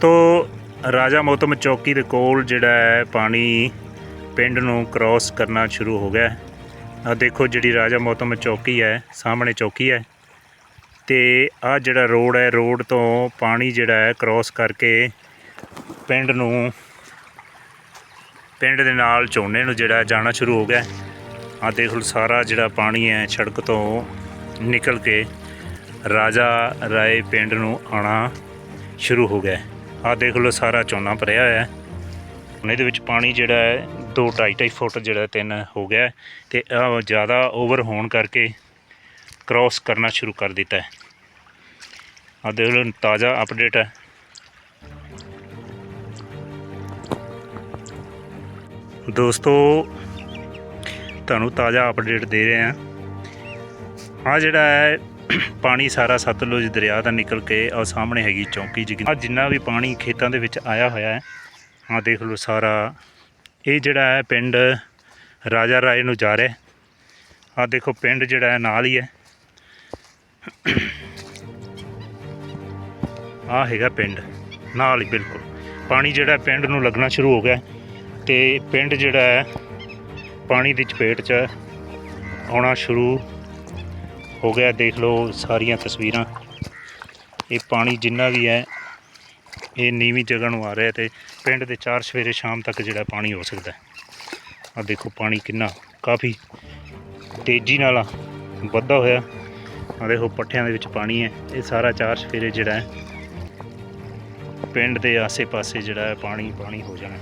ਦੋਸਤੋ, ਰਾਜਾ ਮੋਤਮ ਚੌਕੀ ਦੇ ਕੋਲ ਜਿਹੜਾ ਹੈ ਪਾਣੀ ਪਿੰਡ ਨੂੰ ਕ੍ਰਾਸ ਕਰਨਾ ਸ਼ੁਰੂ ਹੋ ਗਿਆ ਆ ਦੇਖੋ ਜਿਹੜੀ ਰਾਜਾ ਮੋਤਮ ਚੌਕੀ ਹੈ, ਸਾਹਮਣੇ ਚੌਕੀ ਹੈ। ਤੇ ਆ ਜਿਹੜਾ ਰੋਡ ਹੈ, ਰੋਡ ਤੋਂ ਪਾਣੀ ਜਿਹੜਾ ਹੈ ਕ੍ਰਾਸ ਕਰਕੇ ਪਿੰਡ ਨੂੰ, ਪਿੰਡ ਦੇ ਨਾਲ ਝੋਨੇ ਨੂੰ ਜਿਹੜਾ ਜਾਣਾ ਸ਼ੁਰੂ ਹੋ ਗਿਆ ਆ ਦੇਖ ਲਓ ਸਾਰਾ ਜਿਹੜਾ ਪਾਣੀ ਹੈ, ਸੜਕ ਤੋਂ ਨਿਕਲ ਕੇ ਰਾਜਾ ਰਾਏ ਪਿੰਡ ਨੂੰ ਆਣਾ ਸ਼ੁਰੂ ਹੋ ਗਿਆ ਆ ਦੇਖ ਲਓ ਸਾਰਾ ਝੋਨਾ ਭਰਿਆ ਹੋਇਆ ਹੈ। ਹੁਣ ਇਹਦੇ ਵਿੱਚ ਪਾਣੀ ਜਿਹੜਾ ਹੈ 2 2.5 ਫੁੱਟ ਜਿਹੜਾ ਤਿੰਨ ਹੋ ਗਿਆ ਹੈ ਤੇ ਆ ਜ਼ਿਆਦਾ ਓਵਰ ਹੋਣ ਕਰਕੇ ਕ੍ਰਾਸ ਕਰਨਾ ਸ਼ੁਰੂ ਕਰ ਦਿੱਤਾ ਹੈ। ਆ ਦੇਖ ਲਓ, ਤਾਜ਼ਾ ਅਪਡੇਟ ਹੈ। ਦੋਸਤੋ, ਤੁਹਾਨੂੰ ਤਾਜ਼ਾ ਅਪਡੇਟ ਦੇ ਰਹੇ ਹਾਂ। ਆ ਜਿਹੜਾ ਹੈ ਪਾਣੀ ਸਾਰਾ ਸਤਲੁਜ ਦਰਿਆ ਦਾ ਨਿਕਲ ਕੇ ਆ ਸਾਹਮਣੇ ਹੈਗੀ ਚੌਂਕੀ ਜੀ ਆ ਜਿੰਨਾ ਵੀ ਪਾਣੀ ਖੇਤਾਂ ਦੇ ਵਿੱਚ ਆਇਆ ਹੋਇਆ ਹੈ ਆ ਦੇਖ ਲਓ ਸਾਰਾ। ਇਹ ਜਿਹੜਾ ਹੈ ਪਿੰਡ ਰਾਜਾ ਰਾਏ ਨੂੰ ਜਾ ਰਿਹਾ ਆ ਦੇਖੋ ਪਿੰਡ ਜਿਹੜਾ ਹੈ ਨਾਲ ਹੀ ਹੈ। ਆ ਹੈਗਾ ਪਿੰਡ, ਨਾਲ ਹੀ ਬਿਲਕੁਲ। ਪਾਣੀ ਜਿਹੜਾ ਪਿੰਡ ਨੂੰ ਲੱਗਣਾ ਸ਼ੁਰੂ ਹੋ ਗਿਆ ਹੈ ਤੇ ਪਿੰਡ ਜਿਹੜਾ ਹੈ ਪਾਣੀ ਦੀ ਚਪੇਟ 'ਚ ਆਉਣਾ ਸ਼ੁਰੂ ਹੋ ਗਿਆ, ਦੇਖ ਲਓ ਸਾਰੀਆਂ ਤਸਵੀਰਾਂ। ਇਹ ਪਾਣੀ ਜਿੰਨਾ ਵੀ ਹੈ, ਇਹ ਨੀਵੀਂ ਜਗ੍ਹਾ ਨੂੰ ਆ ਰਿਹਾ ਤੇ ਪਿੰਡ ਦੇ ਚਾਰ ਸਵੇਰੇ ਸ਼ਾਮ ਤੱਕ ਜਿਹੜਾ ਪਾਣੀ ਹੋ ਸਕਦਾ ਆ ਦੇਖੋ ਪਾਣੀ ਕਿੰਨਾ ਕਾਫੀ ਤੇਜ਼ੀ ਨਾਲ ਵੱਧਦਾ ਹੋਇਆ। ਆ ਦੇਖੋ ਪੱਠਿਆਂ ਦੇ ਵਿੱਚ ਪਾਣੀ ਹੈ, ਇਹ ਸਾਰਾ ਚਾਰ ਸਵੇਰੇ ਜਿਹੜਾ ਹੈ, ਪਿੰਡ ਦੇ ਆਸੇ-ਪਾਸੇ ਜਿਹੜਾ ਹੈ ਪਾਣੀ ਪਾਣੀ ਹੋ ਜਾਣਾ।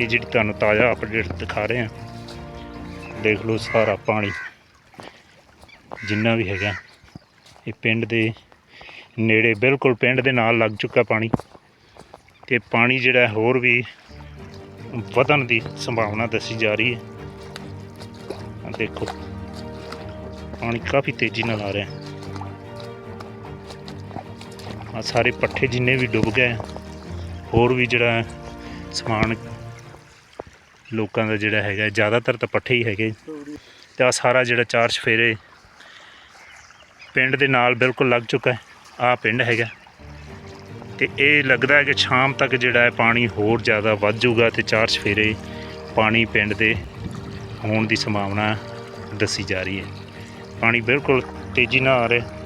ਇਹ ਜਿਹੜੀ ਤੁਹਾਨੂੰ ਤਾਜ਼ਾ ਅਪਡੇਟ ਦਿਖਾ ਰਹੇ ਹਾਂ, ਦੇਖ ਲਓ ਸਾਰਾ ਪਾਣੀ। ਜਿੰਨਾ ਵੀ ਹੈਗਾ। ਇਹ ਪਿੰਡ ਦੇ ਨੇੜੇ, ਬਿਲਕੁਲ ਪਿੰਡ ਦੇ ਨਾਲ ਲੱਗ ਚੁੱਕਾ ਪਾਣੀ। ਤੇ ਪਾਣੀ ਜਿਹੜਾ ਹੋਰ ਵੀ ਵਧਣ ਦੀ ਸੰਭਾਵਨਾ ਦੱਸੀ ਜਾ ਰਹੀ ਹੈ। ਦੇਖੋ, ਪਾਣੀ ਕਾਫੀ ਤੇਜ਼ੀ ਨਾਲ ਆ ਰਿਹਾ ਆ ਸਾਰੇ ਪੱਠੇ ਜਿੰਨੇ ਵੀ ਡੁੱਬ ਗਏ ਹੋਰ ਵੀ ਜਿਹੜਾ ਸਮਾਨ ਲੋਕਾਂ ਦਾ ਜਿਹੜਾ ਹੈਗਾ, ਜ਼ਿਆਦਾਤਰ ਤਾਂ ਪੱਠੇ ਹੀ ਹੈਗੇ। ਤੇ ਆ ਸਾਰਾ ਜਿਹੜਾ ਚਾਰ ਸਫੇਰੇ ਪਿੰਡ ਦੇ ਨਾਲ ਬਿਲਕੁਲ ਲੱਗ ਚੁੱਕਾ ਹੈ। ਆ ਪਿੰਡ ਹੈਗਾ। ਤੇ ਇਹ ਲੱਗਦਾ ਹੈ ਕਿ ਸ਼ਾਮ ਤੱਕ ਜਿਹੜਾ ਹੈ ਪਾਣੀ ਹੋਰ ਜ਼ਿਆਦਾ ਵੱਧ ਜਾਊਗਾ ਤੇ ਚਾਰ ਸਫੇਰੇ ਪਾਣੀ ਪਿੰਡ ਦੇ ਹੋਣ ਦੀ ਸੰਭਾਵਨਾ ਦੱਸੀ ਜਾ ਰਹੀ ਹੈ। ਪਾਣੀ ਬਿਲਕੁਲ ਤੇਜ਼ੀ ਨਾਲ ਆ ਰਿਹਾ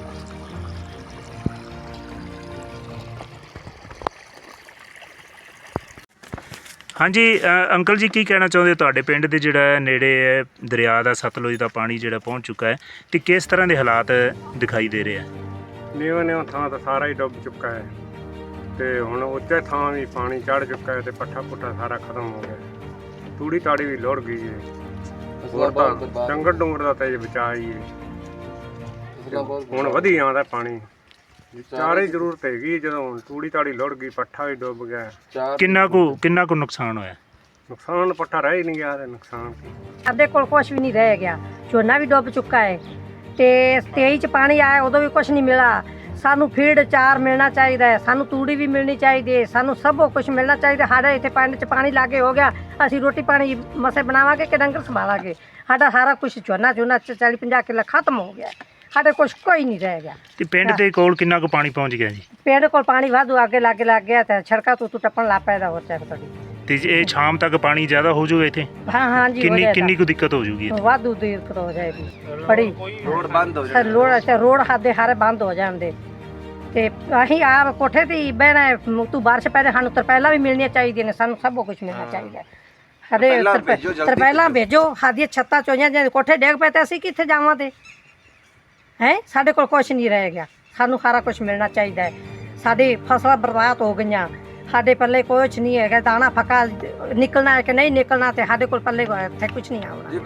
ਹਾਂਜੀ ਅ, ਅੰਕਲ ਜੀ ਕੀ ਕਹਿਣਾ ਚਾਹੁੰਦੇ ਹੋ? ਤੁਹਾਡੇ ਪਿੰਡ ਦੇ ਜਿਹੜਾ ਹੈ ਨੇੜੇ ਹੈ ਦਰਿਆ ਦਾ ਸਤਲੁਜ ਦਾ ਪਾਣੀ ਜਿਹੜਾ ਪਹੁੰਚ ਚੁੱਕਾ ਹੈ ਤੇ ਕਿਸ ਤਰ੍ਹਾਂ ਦੇ ਹਾਲਾਤ ਦਿਖਾਈ ਦੇ ਰਹੇ ਆ? ਨੀਵੇਂ ਨੀਵੇਂ ਥਾਂ ਤਾਂ ਸਾਰਾ ਹੀ ਡੁੱਬ ਚੁੱਕਾ ਹੈ ਤੇ ਹੁਣ ਉੱਚੇ ਥਾਂ ਵੀ ਪਾਣੀ ਚੜ ਚੁੱਕਾ ਹੈ ਤੇ ਪੱਠਾ ਪੁੱਠਾ ਸਾਰਾ ਖਤਮ ਹੋ ਗਿਆ ਤੂੜੀ ਤਾੜੀ ਵੀ ਲੋੜ ਗਈ ਹੈ। ਹੋਰ ਤਾਂ ਡੰਗਰ ਡੁੰਗਰ ਦਾ ਤਾਂ ਇਹ ਬਚਾ ਹੀ। ਹੈ ਹੁਣ ਵਧੀ ਆਉਂਦਾ ਪਾਣੀ। ਚਾਰੇ ਜ਼ਰੂਰਤ ਹੈਗੀ ਜਦੋਂ ਹੁਣ ਤੂੜੀ ਤਾੜੀ ਲੋੜ ਗਈ ਪੱਠਾ ਵੀ ਡੁੱਬ ਗਿਆ। ਕਿੰਨਾ ਕੁ ਕਿੰਨਾ ਕੁ ਨੁਕਸਾਨ ਹੋਇਆ? ਨੁਕਸਾਨ ਪੱਠਾ ਰਹਿ ਹੀ ਨਹੀਂ ਗਿਆ ਤੇ ਨੁਕਸਾਨ ਕੀ? ਸਾਡੇ ਕੋਲ ਕੁਝ ਵੀ ਨਹੀਂ ਰਹਿ ਗਿਆ। ਝੋਨਾ ਵੀ ਡੁੱਬ ਚੁੱਕਾ ਹੈ ਤੇ 23 ਚ ਪਾਣੀ ਆਇਆ ਉਦੋਂ ਵੀ ਕੁਝ ਨਹੀਂ ਮਿਲਾ ਸਾਨੂੰ ਫੀਡ ਚਾਰ ਮਿਲਣਾ ਚਾਹੀਦਾ ਹੈ ਸਾਨੂੰ ਤੂੜੀ ਵੀ ਮਿਲਣੀ ਚਾਹੀਦੀ ਹੈ ਸਾਨੂੰ ਸਭ ਕੁਝ ਮਿਲਣਾ ਚਾਹੀਦਾ। ਸਾਡੇ ਇੱਥੇ ਪਿੰਡ ਚ ਪਾਣੀ ਲਾਗੇ ਹੋ ਗਿਆ ਅਸੀਂ ਰੋਟੀ ਪਾਣੀ ਮਸੇ ਬਣਾਵਾਂਗੇ ਕਿ ਡੰਗਰ ਸੰਭਾਲਾਂਗੇ। ਸਾਡਾ ਸਾਰਾ ਕੁਝ ਝੋਨਾ ਝੋਨਾ 40 50 ਕਿੱਲਾ ਖਤਮ ਹੋ ਗਿਆ। ਸਾਡੇ ਕੁਝ ਕੋਈ ਨਹੀਂ ਰਹਿ ਗਿਆ। ਤੇ ਪਿੰਡ ਦੇ ਕੋਲ ਕਿੰਨਾ ਕੁ ਪਾਣੀ ਪਹੁੰਚ ਗਿਆ ਜੀ? ਪਿੰਡ ਕੋਲ ਪਾਣੀ ਵਾਧੂ ਅੱਗੇ ਲਾਗੇ ਲੱਗ ਗਿਆ ਤੇ ਛੜਕਾ ਤੋਂ ਤੂੰ ਟੱਪਣ ਲੱਗ ਪੈਦਾ ਹੋ ਚਾਹ ਤੁਹਾਡੀ ਤੇ ਜੇ ਇਹ ਸ਼ਾਮ ਤੱਕ ਪਾਣੀ ਜ਼ਿਆਦਾ ਹੋ ਜਾਊਗਾ ਇੱਥੇ? ਹਾਂ ਹਾਂ ਜੀ ਕਿੰਨੀ। ਕਿੰਨੀ ਕੁ ਦਿੱਕਤ ਹੋ ਜਾਊਗੀ ਇੱਥੇ? ਵਾਧੂ ਦੇਰ ਹੋ ਜਾਏਗੀ ਬੜੀ। ਰੋਡ ਬੰਦ ਹੋ ਜਾਏ ਰੋਡ ਅੱਛਾ ਰੋਡ ਸਾਡੇ ਹਾਰੇ ਬੰਦ ਹੋ ਜਾਂਦੇ। ਤੇ ਅਸੀਂ ਆਪ ਕੋਠੇ ਤੇ ਹੀ ਬਹਿਣਾ ਹੈ। ਤੂੰ ਬਾਰਿਸ਼ ਪੈ ਜਾਏ ਸਾਨੂੰ ਤਰਪੈਲਾਂ ਵੀ ਮਿਲਣੀਆਂ ਚਾਹੀਦੀਆਂ ਨੇ ਸਾਨੂੰ ਸਭ ਕੁਝ ਮਿਲਣਾ ਚਾਹੀਦਾ ਹੈ। ਸਾਡੇ ਤਰਪੈਲਾਂ ਭੇਜੋ ਸਾਡੀਆਂ ਛੱਤਾਂ ਚੋਈਆਂ ਜੇ ਕੋਠੇ ਡੇਗ ਪਏ ਤੇ ਅਸੀਂ ਕਿੱਥੇ ਜਾਵਾਂਗੇ ਹੈ? ਸਾਡੇ ਕੋਲ ਕੁਝ ਨਹੀਂ ਰਹਿ ਗਿਆ। ਸਾਨੂੰ ਸਾਰਾ ਕੁਝ ਮਿਲਣਾ ਚਾਹੀਦਾ ਹੈ। ਸਾਡੀ ਫਸਲਾਂ ਬਰਬਾਦ ਹੋ ਗਈਆਂ। ਸਾਡੇ ਪੱਲੇ ਕੁਝ ਨਹੀਂ ਹੈਗਾ। ਦਾਣਾ ਫੱਕਾ ਨਿਕਲਣਾ ਹੈ ਕਿ ਨਹੀਂ ਨਿਕਲਣਾ ਤੇ ਸਾਡੇ ਕੋਲ ਪੱਲੇ ਇੱਥੇ ਕੁਝ ਨਹੀਂ ਆਉਣਾ।